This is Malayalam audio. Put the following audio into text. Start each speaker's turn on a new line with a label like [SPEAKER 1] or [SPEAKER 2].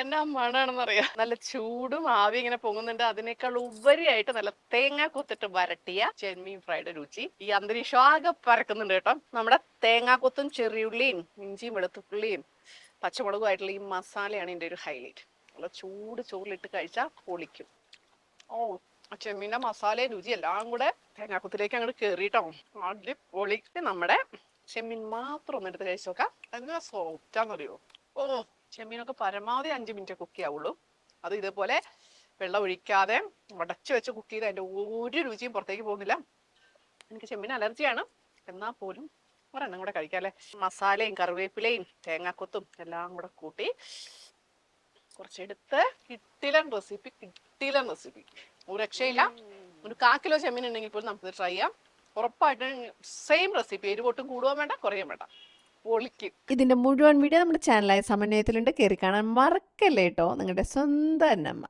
[SPEAKER 1] എന്നാ മണാണെന്നറിയാം? നല്ല ചൂടും ആവി ഇങ്ങനെ പൊങ്ങുന്നുണ്ട്. അതിനേക്കാൾ ഉപരിയായിട്ട് നല്ല തേങ്ങ കൊത്തിട്ട് വരട്ടിയ ചെമ്മീൻ ഫ്രൈഡ് രുചി ഈ അന്തരീക്ഷം ആകെ പരക്കുന്നുണ്ട് കേട്ടോ. നമ്മുടെ തേങ്ങാക്കൊത്തും ചെറിയുള്ളിയും ഇഞ്ചിയും വെളുത്തുള്ളിയും പച്ചമുളകുമായിട്ടുള്ള ഈ മസാലയാണ് ഇതിന്റെ ഒരു ഹൈലൈറ്റ് നല്ല ചൂട് ചോറിലിട്ട് കഴിച്ചാൽ പൊളിക്കും. ഓ ആ ചെമ്മീന്റെ മസാലയും രുചി എല്ലാം കൂടെ തേങ്ങാക്കുത്തിലേക്ക് അങ്ങോട്ട് കയറിയിട്ടോ അടിപൊളി. നമ്മുടെ ചെമ്മീൻ മാത്രം ഒന്ന് എടുത്ത് കഴിച്ചു നോക്കാം. എന്നാ സോഫ്റ്റാന്നറിയോ ഓ ചെമ്മീനൊക്കെ പരമാവധി അഞ്ച് മിനിറ്റ് കുക്ക് ആവുള്ളൂ അത് ഇതേപോലെ വെള്ളം ഒഴിക്കാതെ ഉടച്ചു വെച്ച് കുക്ക് ചെയ്ത് അതിന്റെ ഒരു രുചിയും പുറത്തേക്ക് പോകുന്നില്ല. എനിക്ക് ചെമ്മീൻ അലർജിയാണ്. എന്നാൽ പോലും ഒരെണ്ണം കൂടെ കഴിക്കാം മസാലയും കറിവേപ്പിലയും തേങ്ങാക്കൊത്തും എല്ലാം കൂടെ കൂട്ടി കുറച്ചെടുത്ത് കിട്ടിലൻ റെസിപ്പി കിട്ടിലൻ റെസിപ്പി ഒരു രക്ഷയില്ല. ഒരു കാ കിലോ ചെമ്മീൻ ഉണ്ടെങ്കിൽ പോലും നമുക്ക് ട്രൈ ചെയ്യാം. ഉറപ്പായിട്ടും സെയിം റെസിപ്പി എരിവൊട്ടും കൂടുകയും വേണ്ട കുറയാൻ വേണ്ട. പൊളിക്കും.
[SPEAKER 2] ഇതിന്റെ മുഴുവൻ വീഡിയോ നമ്മുടെ ചാനലായ സമന്വയത്തിലുണ്ട്. കയറി കാണാൻ മറക്കല്ലേ കേട്ടോ നിങ്ങളുടെ സ്വന്തം അന്നമ്മ.